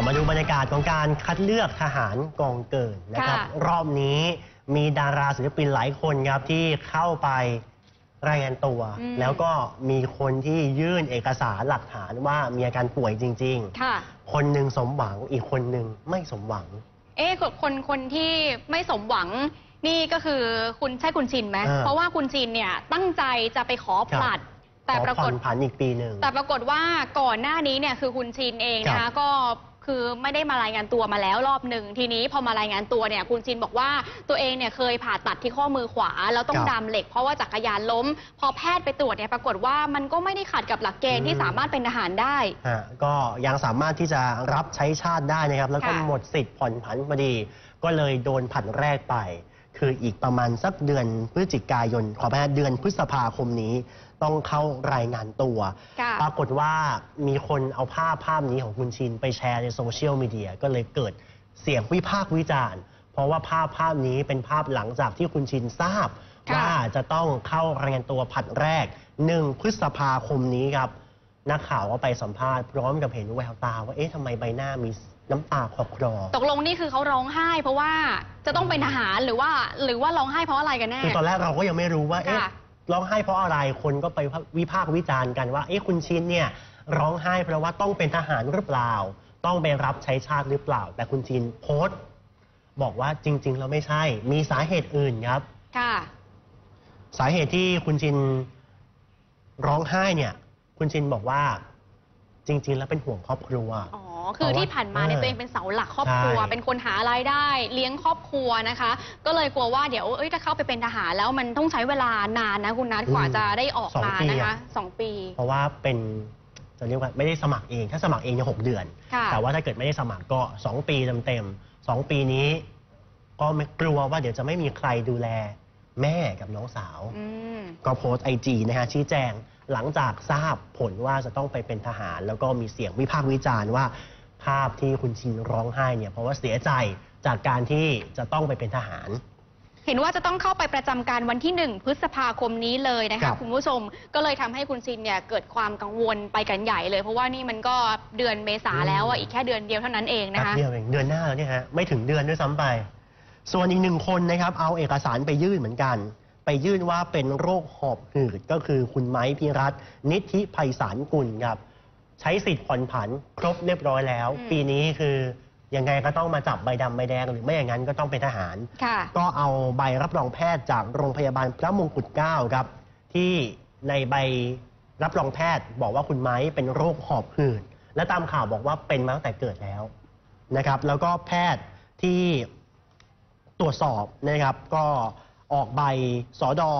ลับมาดูบรรยากาศของการคัดเลือกทหารกองเกินนะครับ ค่ะ รอบนี้มีดาราศิลปินหลายคนครับที่เข้าไปรายงานตัว อืม แล้วก็มีคนที่ยื่นเอกสารหลักฐานว่ามีอาการป่วยจริง ค่ะ ๆ คนหนึ่งสมหวังอีกคนหนึ่งไม่สมหวัง เอ๊ะคนคนคนที่ไม่สมหวังนี่ก็คือคุณใช่คุณชินไหมเออ เพราะว่าคุณชินเนี่ยตั้งใจจะไปขอผลัด แต่ขอปราผ่กอฏนผันอีกปีหนึ่ง แต่ปรากฏว่าก่อนหน้านี้เนี่ยคือคุณชินเองนะครัคะบก็ คือไม่ได้มารายงานตัวมาแล้วรอบหนึ่งทีนี้พอมารายงานตัวเนี่ยคุณชินบอกว่าตัวเองเนี่ยเคยผ่าตัดที่ข้อมือขวา แล้วต้องครับดามเหล็กเพราะว่าจักรยานล้ม พอแพทย์ไปตรวจเนี่ยปรากฏว่ามันก็ไม่ได้ขัดกับหลักเกณฑ์ที่อืมสามารถเป็นทหารได้ ฮะก็ยังสามารถที่จะรับใช้ชาติได้นะครับ แล้วก็ค่ะ หมดสิทธิ์ผ่อนผันพอดี ก็เลยโดนผันแรกไป คืออีกประมาณสักเดือนพฤศจิกายนขอแพ้เดือนพฤษภาคมนี้ ต้องเข้ารายงานตัว ค่ะปรากฏว่ามีคนเอาภาพภาพนี้ของคุณชินไปแชร์ในโซเชียลมีเดียก็เลยเกิดเสียงวิพากษ์วิจารณ์ เพราะว่าภาพภาพนี้เป็นภาพหลังจากที่คุณชินทราบ ค่ะ ว่าจะต้องเข้ารายงานตัวผัดแรก1พฤษภาคมนี้ครับ นักข่าวก็ไปสัมภาษณ์พร้อมกับเห็นแววตาว่าเอ๊ะทำไมใบหน้ามี น้ำตาคลอคลอตกลงนี่คือเขาร้องไห้ เพราะว่าจะต้องเป็นทหารหรือว่า หรือว่าร้องไห้เพราะอะไรกันแน่ คือตอนแรกเราก็ยังไม่รู้ว่าเอ๊ะค่ะร้องไห้เพราะอะไรคนก็ไปวิพากษ์วิจารณ์กันว่าเอ๊ะคุณชินเนี่ยร้องไห้เพราะว่าต้องเป็นทหารหรือเปล่า ต้องไปรับใช้ชาติหรือเปล่า แต่คุณชินโพสต์ บอกว่าจริง ๆ แล้วไม่ใช่ มีสาเหตุอื่นครับค่ะสาเหตุที่คุณชินร้องไห้เนี่ย คุณชินบอกว่าจริง ๆ แล้วเป็นห่วงครอบครัว อ๋อ คือที่ผ่านมาเนี่ยเออตัวเองเป็นเสาหลักครอบครัว ใช่ เป็นคนหารายได้ เลี้ยงครอบครัวนะคะ ก็เลยกลัวว่าเดี๋ยวเอ้ยถ้าเข้าไปเป็นทหารแล้วมันต้องใช้เวลานานนะคุณนัทกว่าจะได้ออกมานะคะสองปี เพราะว่าเป็นจะเรียกว่าไม่ได้สมัครเอง ถ้าสมัครเองเนี่ยหกเดือน ค่ะแต่ว่าถ้าเกิดไม่ได้สมัครก็ 2 ปีเต็มๆสองปีนี้ ก็ไม่กลัวว่าเดี๋ยวจะไม่มีใครดูแลแม่กับน้องสาว อืม ก็โพสไอจีนะฮะชี้แจง หลังจากทราบผลว่าจะต้องไปเป็นทหาร แล้วก็มีเสียงวิพากษ์วิจารณ์ว่า ภาพที่คุณชินร้องไห้เนี่ยเพราะว่าเสียใจจากการที่จะต้องไปเป็นทหาร เห็นว่าจะต้องเข้าไปประจำการวันที่ 1 พฤษภาคมนี้เลยนะครัคะบ คุณผู้ชมก็เลยทำให้คุณชินเนี่ยเกิดความกังวลไปกันใหญ่เลย เพราะว่านี่มันก็เดือนเมษาแล้วอะอีกแค่เดือนเดียวเท่านั้นเองนะแป๊บคะ เดียวเองเดือนหน้าแล้วเนี่ยฮะไม่ถึงเดือนด้วยซ้ำไป ส่วนอีกหนึ่งคนนะครับ เอาเอกสารไปยื่นเหมือนกันไป ยื่นว่าเป็นโรคหอบหืดก็คือคุณไม้พิรัตน์นิธิไพศาลกุลครับ ใช้สิทธิ์ผ่อนผันครบเรียบร้อยแล้ว อืม ปีนี้คือยังไงก็ต้องมาจับใบดำใบแดงหรือไม่อย่างนั้นก็ต้องเป็นทหาร ค่ะ ก็เอาใบรับรองแพทย์จากโรงพยาบาลพระมงกุฎเกล้าครับ ที่ในใบรับรองแพทย์บอกว่าคุณไม้เป็นโรคหอบหืดและตามข่าวบอกว่าเป็นมาตั้งแต่เกิดแล้วนะครับ แล้วก็แพทย์ที่ตรวจสอบนะครับ ก็ ออกใบสอดอ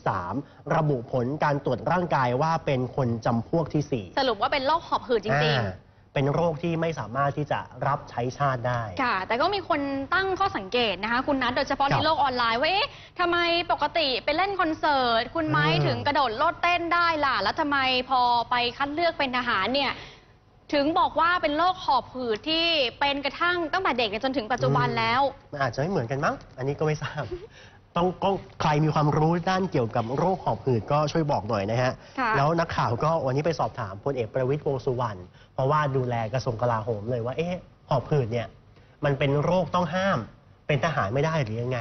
43 ระบุผลการตรวจร่างกายว่าเป็นคนจำพวกที่ 4 สรุปว่าเป็นโรคหอบหืดจริงๆอ่าเป็นโรคที่ไม่สามารถที่จะรับใช้ชาติได้ ค่ะ แต่ก็มีคนตั้งข้อสังเกตนะคะ คุณนัทโดยเฉพาะครัในบโลกออนไลน์ว่าเอ๊ะทำไมปกติไปเล่นคอนเสิร์ต คุณไม้อืม ถึงกระโดดโลดเต้นได้ล่ะ แล้วทำไมพอไปคัดเลือกเป็นทหารเนี่ย ถึงบอกว่าเป็นโรคหอบหืดที่เป็นกระทั่งตั้งแต่เด็กเนี่ยจนถึงปัจจุบันแล้ว มันอาจจะไม่เหมือนกันมั้ง อันนี้ก็ไม่ทราบ ต้องก็ใครมีความรู้ด้านเกี่ยวกับโรคหอบหืดก็ช่วยบอกหน่อยนะฮะ ค่ะ แล้วนักข่าวก็วันนี้ไปสอบถามพลเอกประวิตรวงษ์สุวรรณเพราะว่าดูแลกระทรวงกลาโหมเลยว่าเอ๊ะหอบหืดเนี่ยมันเป็นโรคต้องห้าม เป็นทหารไม่ได้หรือยังไง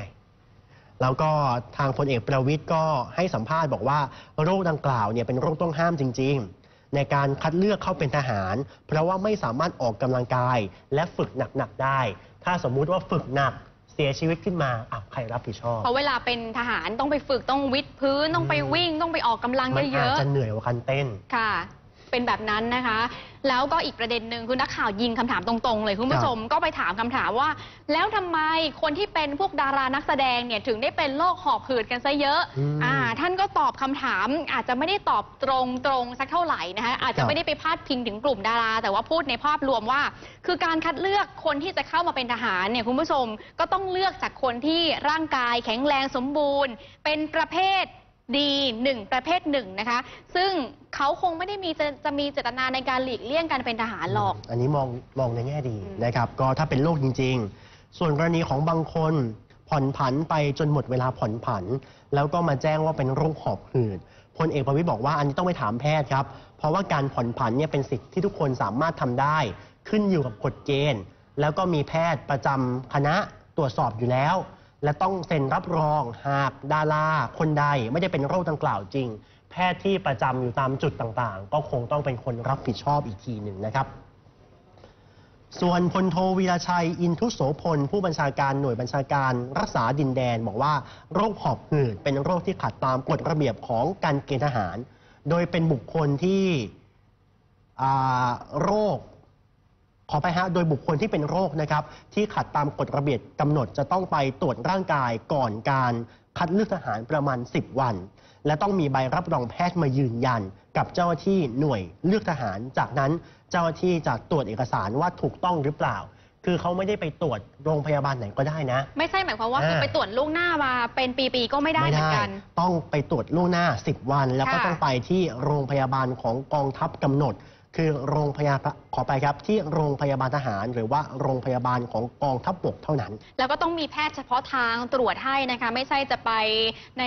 แล้วก็ทางพลเอกประวิตรก็ให้สัมภาษณ์บอกว่าโรคดังกล่าวเนี่ยเป็นโรคต้องห้ามจริง ๆ ในการคัดเลือกเข้าเป็นทหาร เพราะว่าไม่สามารถออกกำลังกายและฝึกหนักๆได้ ถ้าสมมุติว่าฝึกหนักเสียชีวิตขึ้นมาอ้าวใครรับผิดชอบ เพราะเวลาเป็นทหารต้องไปฝึกต้องวิดพื้นต้องไปวิ่งต้องไปออกกำลังมันเยอาจอะจะเหนื่อยกว่าการเต้น ๆค่ะ เป็นแบบนั้นนะคะ แล้วก็อีกประเด็นหนึ่งคือนักข่าวยิงคำถามตรงๆ เลยคุณผู้ชมก็ไปถามคำถามว่า แล้วทำไมคนที่เป็นพวกดารานักแสดงเนี่ยถึงได้เป็นโรคหอบหืดกันซะเยอะอืมอ่าท่านก็ตอบคำถามอาจจะไม่ได้ตอบตรงตรงๆสักเท่าไหร่นะคะอาจคจะรับไม่ได้ไปพาดพิงถึงกลุ่มดารา แต่ว่าพูดในภาพรวมว่า คือการคัดเลือกคนที่จะเข้ามาเป็นทหารเนี่ยคุณผู้ชมก็ต้องเลือกจากคนที่ร่างกายแข็งแรงสมบูรณ์ เป็นประเภท ดีหนึ่งประเภทหนึ่งนะคะ ซึ่งเขาคงไม่ได้มีจะจะมีเจตนาในการหลีกเลี่ยงการเป็นทหารหรอก อันนี้มองมองในแง่ดีอืมนะครับ ก็ถ้าเป็นโรคจริง ๆ ส่วนกรณีของบางคนผ่อนผันไปจนหมดเวลาผ่อนผัน แล้วก็มาแจ้งว่าเป็นโรคหอบหืดพลเอกประวิตรบอกว่าอันนี้ต้องไปถามแพทย์ครับ เพราะว่าการผ่อนผันเนี่ยเป็นสิทธิ์ที่ทุกคนสามารถทำได้ ขึ้นอยู่กับกฎเกณฑ์ แล้วก็มีแพทย์ประจำคณะตรวจสอบอยู่แล้ว และต้องเซ็นรับรองหากดาราคนใดไม่ได้เป็นโรคดังกล่าวจริง แพทย์ที่ประจำอยู่ตามจุดต่างๆ ก็คงต้องเป็นคนรับผิดชอบอีกทีหนึ่งนะครับ ส่วนพลโทวีรชัยอินทุโสพล ผู้บัญชาการหน่วยบัญชาการรักษาดินแดน บอกว่าโรคหอบหืดเป็นโรคที่ขัดตามกฎระเบียบของการเกณฑ์ทหาร โดยเป็นบุคคลที่อ่าโรค ขอไปฮะโดยบุคคลที่เป็นโรคนะครับ ที่ขัดตามกฎระเบียบกำหนดจะต้องไปตรวจร่างกายก่อนการคัดเลือกทหารประมาณ 10 วัน และต้องมีใบรับรองแพทย์มายืนยัน กับเจ้าหน้าที่หน่วยเลือกทหาร จากนั้นเจ้าหน้าที่จะตรวจเอกสารว่าถูกต้องหรือเปล่า คือเขาไม่ได้ไปตรวจโรงพยาบาลไหนก็ได้นะ ไม่ใช่หมายความว่าคืออ่าไปตรวจล่วงหน้ามาเป็นปีๆก็ไม่ได้เหมือนกัน ต้องไปตรวจล่วงหน้า 10 วัน แล้วก็ค่ะต้องไปที่โรงพยาบาลของกองทัพกำหนด คือโรงพยาบาลขอไปครับที่โรงพยาบาลทหาร หรือว่าโรงพยาบาลของกองทัพบกเท่านั้น แล้วก็ต้องมีแพทย์เฉพาะทางตรวจให้นะคะ ไม่ใช่จะไปใน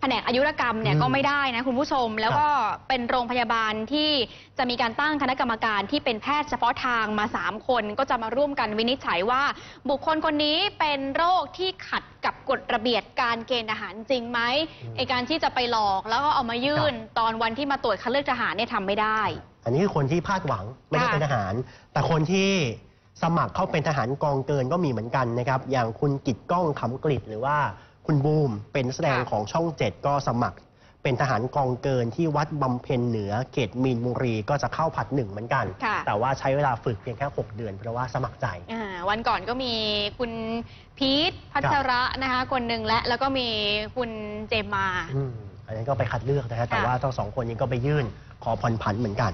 แผนกอายุรกรรมเนี่ยอืมก็ไม่ได้นะคุณผู้ชม แล้วก็เป็นโรงพยาบาลที่จะมีการตั้งคณะกรรมการที่เป็นแพทย์เฉพาะทางมา 3 คนก็จะมาร่วมกันวินิจฉัยว่า บุคคลคนนี้เป็นโรคที่ขัดกับกฎระเบียบการเกณฑ์ทหารจริงไหมอืมไอการที่จะไปหลอกแล้วก็เอามายื่นตอนวันที่มาตรวจคัดเลือกทหารเนี่ยทำไม่ได้ อันนี้คือคนที่พลาดหวังไม่ได้ค่ะเป็นทหาร แต่คนที่สมัครเข้าเป็นทหารกองเกินก็มีเหมือนกันนะครับ อย่างคุณกิตก้องขำกริดหรือว่าคุณบูมเป็นนักแสดงของช่องเจ็ดก็สมัครเป็นทหารกองเกินที่วัดบำเพ็ญเหนือเขตมีนบุรีก็จะเข้าผัดหนึ่งเหมือนกัน ค่ะ แต่ว่าใช้เวลาฝึกเพียงแค่ 6 เดือนเพราะว่าสมัครใจ อ่าวันก่อนก็มีคุณพีทพัชระนะคะคนหนึ่งและแล้วก็มีคุณเจมมา อืมอันนี้นก็ไปคัดเลือกนะฮะแต่ค่ะว่าทั้งสองคนนี้ก็ไปยื่นขอผ่อนผันเหมือนกัน